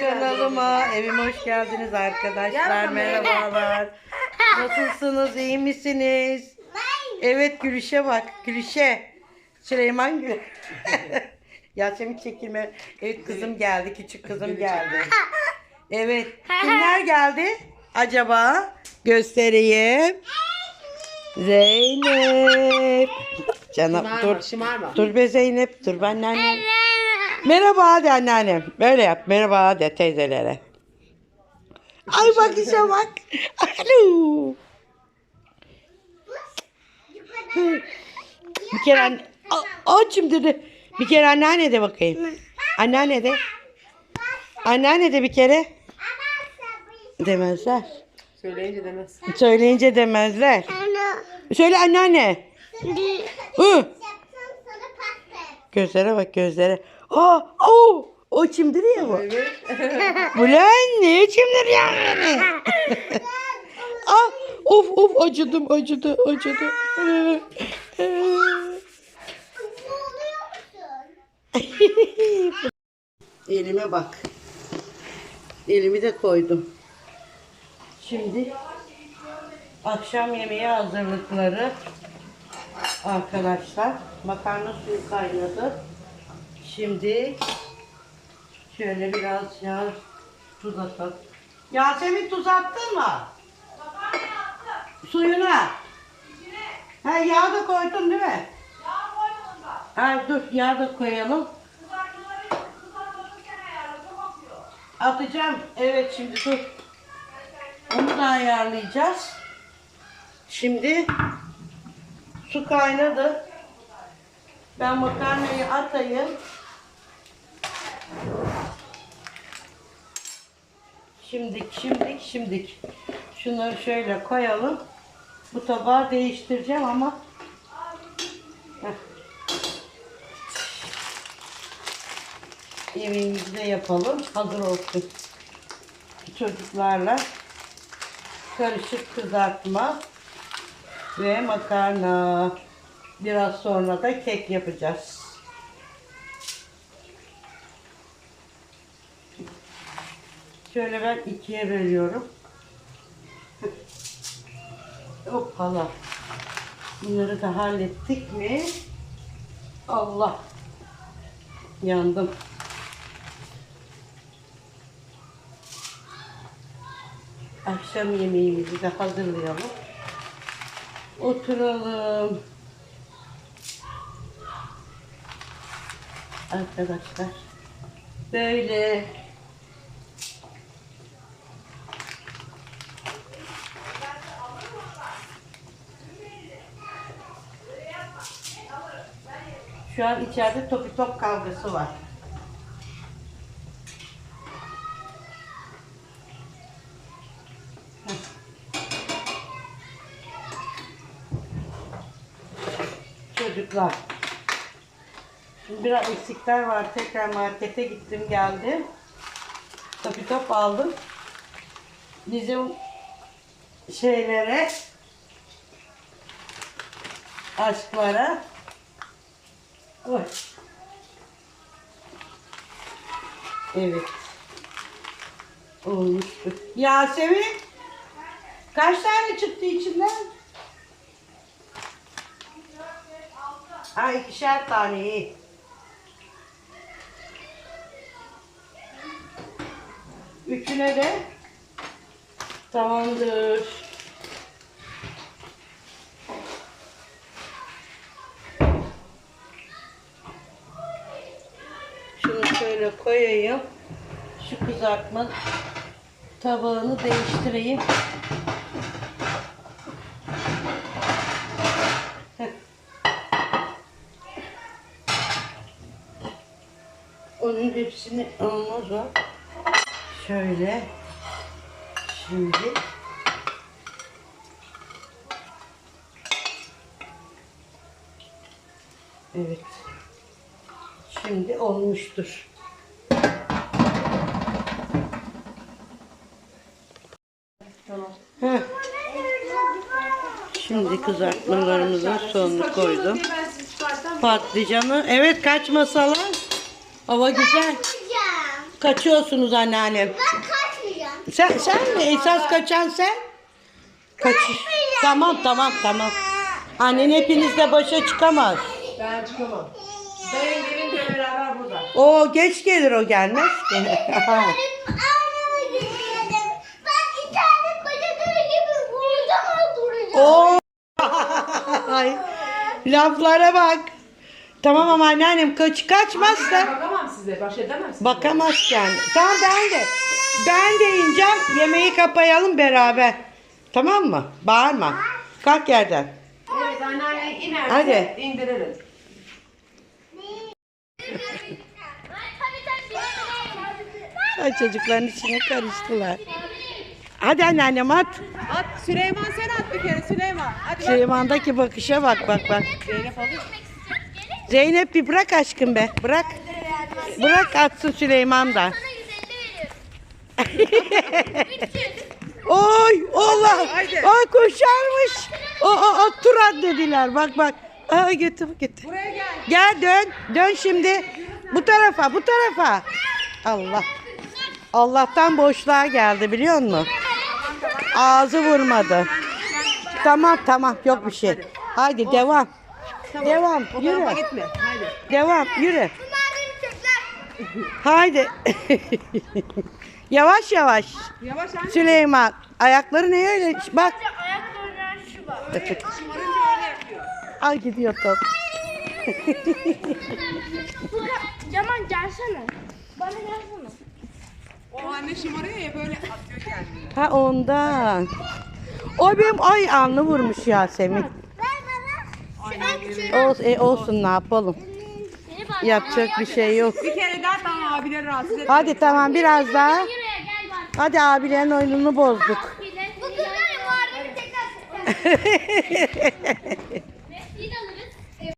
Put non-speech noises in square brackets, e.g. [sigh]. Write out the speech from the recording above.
Kanalıma, evime hoş geldiniz arkadaşlar. Merhabalar. Nasılsınız? iyi misiniz? Evet Gülüş'e bak. Gülüş'e. Süleyman Gül. [laughs] Yasemin çekilme. Evet kızım geldi. Küçük kızım geldi. Evet. Kimler [laughs] geldi? Acaba? Göstereyim. Zeynep. Canım dur. şımarma. Dur be Zeynep. Dur ben annem. Merhaba de anneannem. Böyle yap. Merhaba de teyzelere. Ay bak işe bak. Alo. Bir kere anne... Açım dedi. Bir kere anneanne de bakayım. Anneanne de. Anneanne de bir kere. Demezler. Söyleyince demez. Söyleyince demezler. Söyle anneanne. Hı. Gözlere bak gözlere. Aa, o, o çimdiriyor bu. Evet. Ulan ne çimdiriyor beni? ah, of of acıdım acıdı acıdı. [laughs] Elime bak. Elimi de koydum. Şimdi akşam yemeği hazırlıkları arkadaşlar. Makarna suyu kaynadı. Şimdi şöyle biraz yağ tuz atalım. Yasemin tuz attın mı? Suyuna. Ha yağ da koydun değil mi? Yağ da. Ha dur yağ da koyalım. Atacağım. Evet şimdi dur. Onu da ayarlayacağız. Şimdi su kaynadı. Ben makarnayı atayım. Şimdik, şimdik, şimdik. Şunları şöyle koyalım. Bu tabağı değiştireceğim ama Heh. yemeğimizi de yapalım. Hazır olsun. Çocuklarla karışık kızartma ve makarna. Biraz sonra da kek yapacağız. Şöyle ben ikiye bölüyorum. Hoppala. Bunları da hallettik mi? Allah. Yandım. Akşam yemeğimizi de hazırlayalım. Oturalım. Arkadaşlar. Böyle. Şu an içeride topi top kavgası var. Çocuklar. Şimdi biraz eksikler var. Tekrar markete gittim geldim. Topi top aldım. Bizim şeylere aşklara Oy. Evet. Olmuştu. Yasemin. Kaç tane çıktı içinden? Ha ikişer tane iyi. Üçüne de tamamdır. Şunu şöyle koyayım. Şu kızartma tabağını değiştireyim. Onun hepsini olmaz o. Şöyle. Şimdi. Evet. Şimdi olmuştur. Tamam. Heh. Şimdi kızartmalarımızın sonunu koydum. Patlıcanı. Evet kaç masala? Hava güzel. Kaçıyorsunuz anneannem. Ben kaçmayacağım. Sen, sen mi? Esas kaçan sen? Kaç. Tamam tamam tamam. Annen hepinizle başa çıkamaz. Ben çıkamam. Dayın gelince beraber burada. O geç gelir o gelmez. ki. [laughs] Laflara bak. Tamam ama anneannem kaç kaçmazsa Ben bakamam size. Baş edemezsiniz. bakamaz yani. Tamam ben de. Ben de ineceğim. Yemeği kapayalım beraber. Tamam mı? Bağırma. Kalk yerden. Evet anneanne inerse Hadi. indiririz. Ay çocukların içine karıştılar. Hadi anneannem at. At Süleyman sen at bir kere Süleyman. Hadi Süleyman'daki bakışa bak bak bak. Zeynep bir bırak aşkım be. Bırak. Bırak atsın Süleyman da. [laughs] Oy Allah. Ay koşarmış. O, o, o dediler. Bak bak. Ay götür götür. Buraya gel. Gel dön. Dön şimdi. Bu tarafa bu tarafa. Allah. Allah'tan boşluğa geldi biliyor musun? Ağzı vurmadı. Tamam tamam yok bir şey. Haydi devam. Devam yürü. gitme. Hadi. Devam yürü. Haydi. [laughs] yavaş yavaş. Yavaş anne. Süleyman ayakları ne öyle? Bak. Şımarınca öyle yapıyor. Ay gidiyor top. Yaman gelsene. Bana gelsene. O anne şımarıyor ya böyle atıyor kendini. Ha ondan. O benim ay alnı vurmuş Yasemin. Ver bana. Olsun, e, olsun ne yapalım. Yapacak bir şey yok. Bir kere daha tamam abileri rahatsız et. Hadi tamam biraz daha. Hadi abilerin oyununu bozduk. Bu kızların var tekrar. [laughs]